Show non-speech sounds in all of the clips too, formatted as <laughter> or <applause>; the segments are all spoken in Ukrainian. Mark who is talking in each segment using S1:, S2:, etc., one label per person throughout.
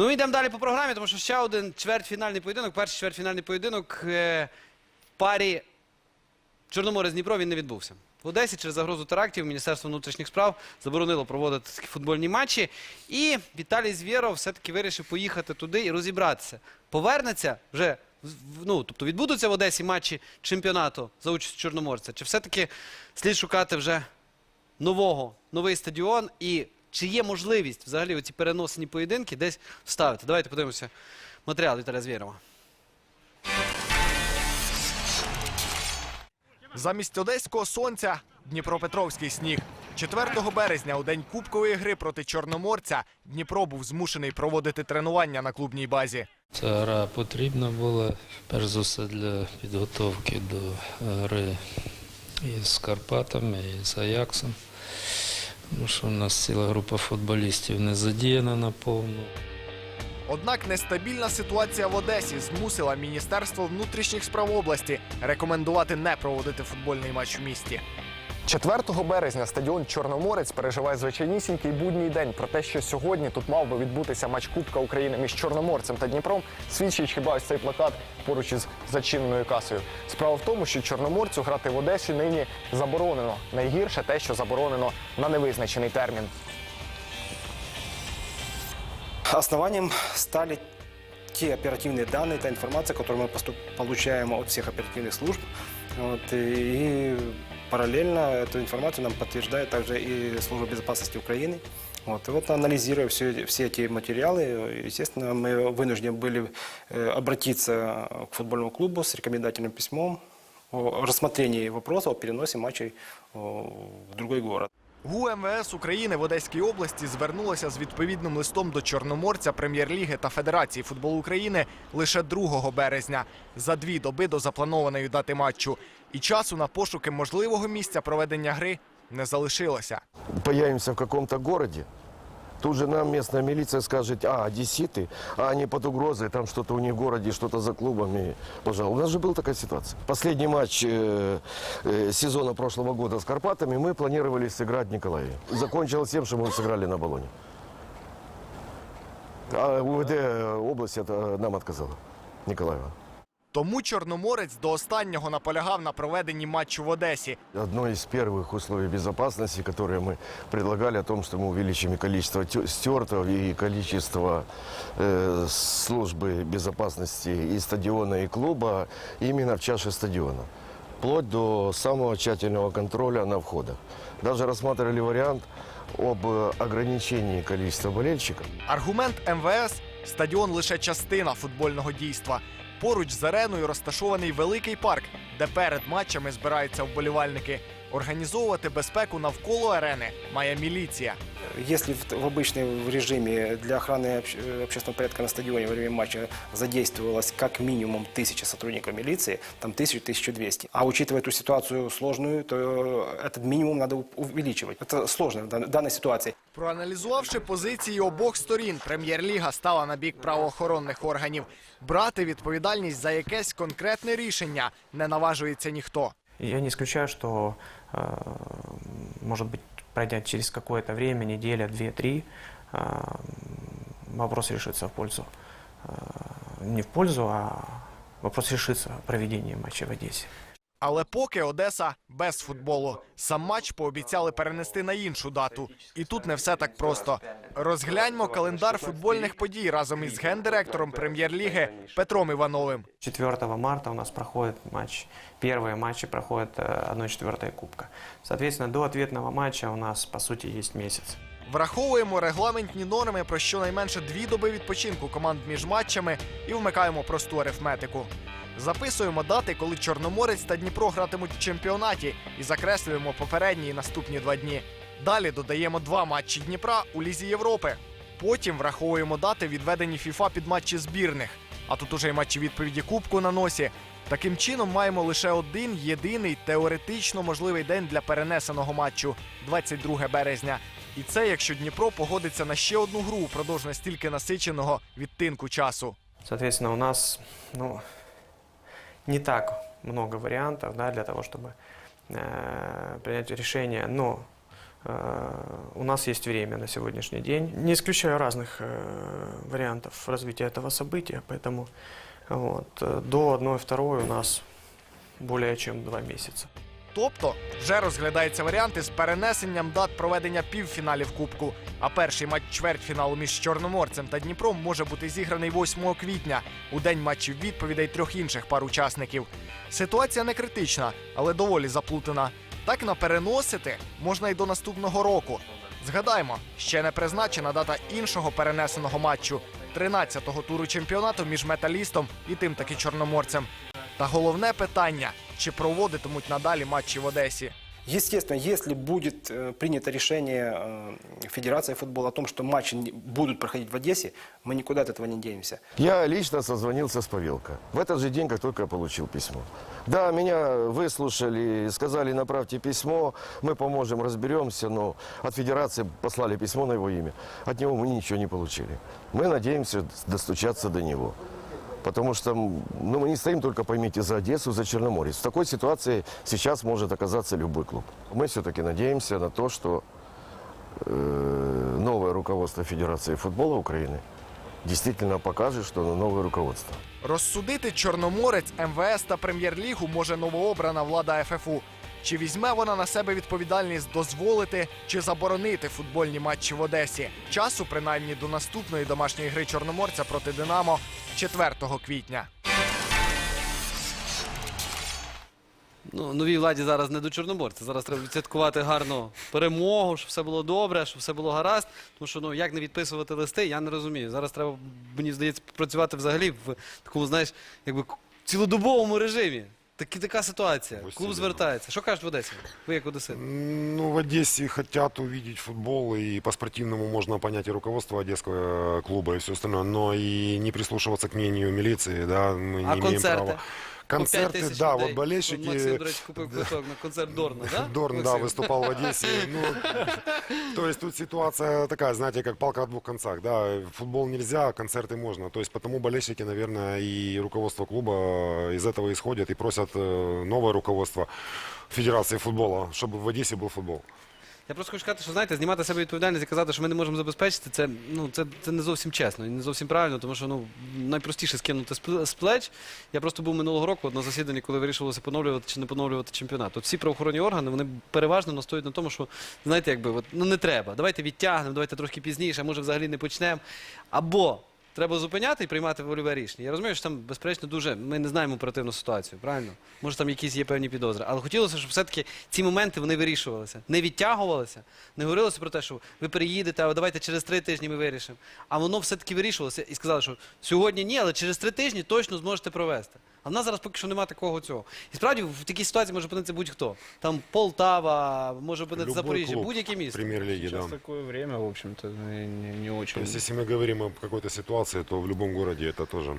S1: Ну, ми йдемо далі по програмі, тому що ще один чвертьфінальний поєдинок, перший чвертьфінальний поєдинок е, в парі Чорноморець Дніпро він не відбувся. В Одесі через загрозу терактів Міністерство внутрішніх справ заборонило проводити футбольні матчі. І Віталій Звєров все-таки вирішив поїхати туди і розібратися. Повернеться вже, ну, тобто відбудуться в Одесі матчі чемпіонату за участю Чорноморця. Чи все-таки слід шукати вже нового, новий стадіон і чи є можливість взагалі оці переносені поєдинки десь вставити? Давайте подивимося матеріал Віталія Звєрова.
S2: Замість одеського сонця Дніпропетровський сніг. 4 березня у день кубкової гри проти Чорноморця Дніпро був змушений проводити тренування на клубній базі.
S3: Ця гра потрібна була, перш за все, для підготовки до гри із Карпатами, і з Аяксом. Тому що у нас ціла група футболістів не задіяна наповну.
S2: Однак нестабільна ситуація в Одесі змусила Міністерство внутрішніх справ області рекомендувати не проводити футбольний матч у місті. 4 березня стадіон Чорноморець переживає звичайнісінький будній день. Про те, що сьогодні тут мав би відбутися матч Кубка України між Чорноморцем та Дніпром, свідчить хіба ось цей плакат поруч із зачиненою касою. Справа в тому, що Чорноморцю грати в Одесі нині заборонено. Найгірше те, що заборонено на невизначений термін.
S4: Основанием стали те оперативные данные, та информация, которую мы поступ- получаем от всех оперативных служб. Вот, и параллельно эту информацию нам подтверждает также и Служба безопасности Украины. Вот, и вот анализируя все, все эти материалы, естественно, мы вынуждены были э, обратиться к футбольному клубу с рекомендательным письмом о рассмотрении вопроса о переносе матчей о, в другой город.
S2: ГУ МВС України в Одеській області звернулося з відповідним листом до Чорноморця, Прем'єр-ліги та Федерації футболу України лише 2 березня, за дві доби до запланованої дати матчу. І часу на пошуки можливого місця проведення гри не залишилося.
S5: появимся в каком-то городе, тут же нам местная милиция скажет, а, одесситы, а они под угрозой, там что-то у них в городе, что-то за клубами. Пожалуйста, у нас же была такая ситуация. Последний матч э, э, сезона прошлого года с Карпатами мы планировали сыграть в Николаеве. Закончилось тем, что мы сыграли на Болоне. А УВД области это нам отказала, Николаева.
S2: Тому Чорноморець до останнього наполягав на проведенні матчу в Одесі.
S5: Одно из первых условий безопасности, которые мы предлагали, о том, что мы увеличим и количество тё- стюартов, и количество э, службы безопасности и стадиона, и клуба именно в чаше стадиона. Вплоть до самого тщательного контроля на входах. Даже рассматривали вариант об э, ограничении количества болельщиков.
S2: Аргумент МВС стадіон лише частина футбольного дійства. Поруч з ареною розташований великий парк, де перед матчами збираються вболівальники. Організовувати безпеку навколо арени має міліція.
S4: Если в, в обычном режиме для охраны обще- э, общественного порядка на стадионе во время матча задействовалось как минимум тысяча сотрудников милиции, там тысячу-1200. А учитывая эту ситуацию сложную, то этот минимум надо у- увеличивать. Это сложно в дан- данной ситуации.
S2: Проаналізувавши позиції обох сторін, прем'єр-ліга стала на бік правоохоронних органів. Брати відповідальність за якесь конкретне рішення не наважується ніхто.
S6: Я не исключаю, что, э, может быть, пройдя через какое-то время, неделя, две, три, э, вопрос решится в пользу. э, Не в пользу, а вопрос решится о проведении матча в Одессе.
S2: Але поки Одеса без футболу. Сам матч пообіцяли перенести на іншу дату. І тут не все так просто. Розгляньмо календар футбольних подій разом із гендиректором прем'єр-ліги Петром Івановим.
S6: 4 марта у нас проходит матч, первые матчи проходят э, 1-4 Кубка. Соответственно, до ответного матча у нас, по сути, есть месяц.
S2: Враховуємо регламентні норми про щонайменше дві доби відпочинку команд між матчами і вмикаємо просту арифметику. Записуємо дати, коли Чорноморець та Дніпро гратимуть в чемпіонаті, і закреслюємо попередні і наступні два дні. Далі додаємо два матчі Дніпра у Лізі Європи. Потім враховуємо дати, відведені ФІФА під матчі збірних. А тут уже й матчі відповіді Кубку на носі. Таким чином маємо лише один єдиний теоретично можливий день для перенесеного матчу 22 березня. І це якщо Дніпро погодиться на ще одну гру упродовж настільки насиченого відтинку часу.
S6: Соответственно, у нас ну, не так много вариантов да, для того, чтобы э, принять решение. Но Э, У нас есть время на сегодняшний день. Не исключаю разных э, вариантов развития этого события, поэтому вот, э, до 1-2 у нас более чем два месяца.
S2: Тобто вже розглядаються варіанти з перенесенням дат проведення півфіналів Кубку. А перший матч чвертьфіналу між Чорноморцем та Дніпром може бути зіграний 8 квітня, у день матчів відповідей трьох інших пар учасників. Ситуація не критична, але доволі заплутана. Так на переносити можна й до наступного року. Згадаймо, ще не призначена дата іншого перенесеного матчу 13-го туру чемпіонату між металістом і тим таки чорноморцем. Та головне питання: чи проводитимуть надалі матчі в Одесі?
S4: Естественно, если будет э, принято решение э, Федерации футбола о том, что матчи не- будут проходить в Одессе, мы никуда от этого не денемся.
S5: Я лично созвонился с Павелко. В этот же день, как только я получил письмо. Да, меня выслушали, сказали, направьте письмо, мы поможем, разберемся, но от Федерации послали письмо на его имя. От него мы ничего не получили. Мы надеемся достучаться до него. Потому что м, ну, мы не стоим только, поймите, за Одессу, за Черноморец. В такой ситуации сейчас может оказаться любой клуб. Мы все-таки надеемся на то, что э, новое руководство Федерации футбола Украины действительно покаже, що на нове руководство.
S2: Розсудити Чорноморець, МВС та прем'єр-лігу може новообрана влада ФФУ. Чи візьме вона на себе відповідальність дозволити чи заборонити футбольні матчі в Одесі? Часу, принаймні, до наступної домашньої гри Чорноморця проти Динамо 4 квітня.
S1: Ну, новій владі зараз не до Чорноморця. Зараз треба відсвяткувати гарну перемогу, щоб все було добре, щоб все було гаразд. Тому що ну як не відписувати листи, я не розумію. Зараз треба, мені здається, працювати взагалі в такому, знаєш, якби цілодобовому режимі. Такі така ситуація. Клуб звертається. Що кажуть в Одесі? Ви як Одесит?
S7: Ну, в Одессе хотят увидеть футбол, и по-спортивному можно понять и руководство одесского клуба, и все остальное, но и не прислушиваться к мнению милиции, да, мы
S1: А
S7: не имеем
S1: концерти?
S7: права
S1: По п'ять
S7: Концерты,
S1: тисяч
S7: да,
S1: людей.
S7: вот болельщики...
S1: Максим, до речі, купив квиток на концерт Дорна, да? <laughs>
S7: Дорн, да,
S1: Максим?
S7: выступал в Одессе. <laughs> Ну, то есть тут ситуация такая, знаете, как палка о двух концах. Да, футбол нельзя, а концерты можно. То есть потому болельщики, наверное, и руководство клуба из этого исходят и просят э, новое руководство Федерации футбола, чтобы в Одессе был футбол.
S1: Я просто хочу сказати, що знаєте, знімати себе відповідальність і казати, що ми не можемо забезпечити, це, ну, це, це не зовсім чесно і не зовсім правильно, тому що ну, найпростіше скинути з плеч. Я просто був минулого року на засіданні, коли вирішувалося поновлювати чи не поновлювати чемпіонат. От всі правоохоронні органи вони переважно настоюють на тому, що знаєте, якби от, ну не треба. Давайте відтягнемо, давайте трошки пізніше, може взагалі не почнемо. Або треба зупиняти і приймати вольове рішення. Я розумію, що там, безперечно, дуже ми не знаємо оперативну ситуацію, правильно? Може, там якісь є певні підозри. Але хотілося, щоб все-таки ці моменти вони вирішувалися, не відтягувалися, не говорилося про те, що ви переїдете, а давайте через три тижні ми вирішимо. А воно все-таки вирішувалося і сказали, що сьогодні ні, але через три тижні точно зможете провести. А в нас зараз поки що немає такого цього. І справді в такій ситуації може опинитися будь-хто. Там Полтава, може опинитися
S7: Любой
S1: Запоріжжя,
S7: клуб
S1: будь-яке місто.
S7: Премьер-лиги, да.
S8: Сейчас такое время, в общем-то, не, не- не
S7: То
S8: очень.
S7: есть, если мы говорим о какой-то ситуации, то в любом городе это тоже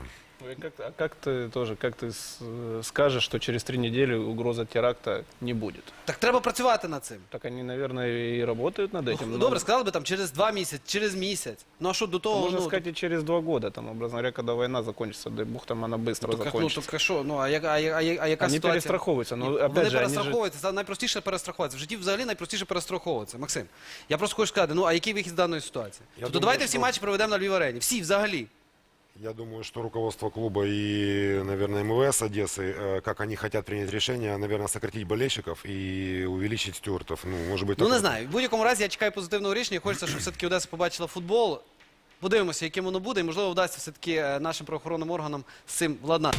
S8: как, а как ты тоже, как ты с- э, скажешь, что через три недели угроза теракта не будет?
S1: Так треба працювати над цим.
S8: Так они, наверное, и работают над этим.
S1: Ну,
S8: но-
S1: Добре, сказали би там через два місяці, через місяць. Ну а що до того?
S8: Можно
S1: ну,
S8: сказать и через два года, там, образно говоря, когда война закончится, дай бог там она быстро
S1: так, ну,
S8: закончится.
S1: так а що? Ну, а, я- а, я- а, я- а яка
S8: они
S1: ситуація?
S8: перестраховываются, но
S1: Ні,
S8: опять
S1: вони
S8: же, они же...
S1: перестраховуються, це найпростіше перестрахуватися. В житті взагалі найпростіше перестраховуватися. Максим, я просто хочу сказати, ну а який вихід з даної ситуації?
S7: Я
S1: тобто
S7: думаю,
S1: давайте всі
S7: що-
S1: матчі проведемо на Львів арені. Всі взагалі.
S7: Я думаю, что руководство клуба и, наверное, МВС Одессы, э, как они хотят принять решение, наверное, сократить болельщиков и увеличить стюартов. Ну, может быть,
S1: Ну не
S7: такое.
S1: знаю. В будь-якому разі я чекаю позитивного рішення. Хочеться, щоб все-таки Одеса побачила футбол. Подивимося, яким воно буде, і можливо вдасться все-таки е, нашим правоохоронним органам з цим владнати.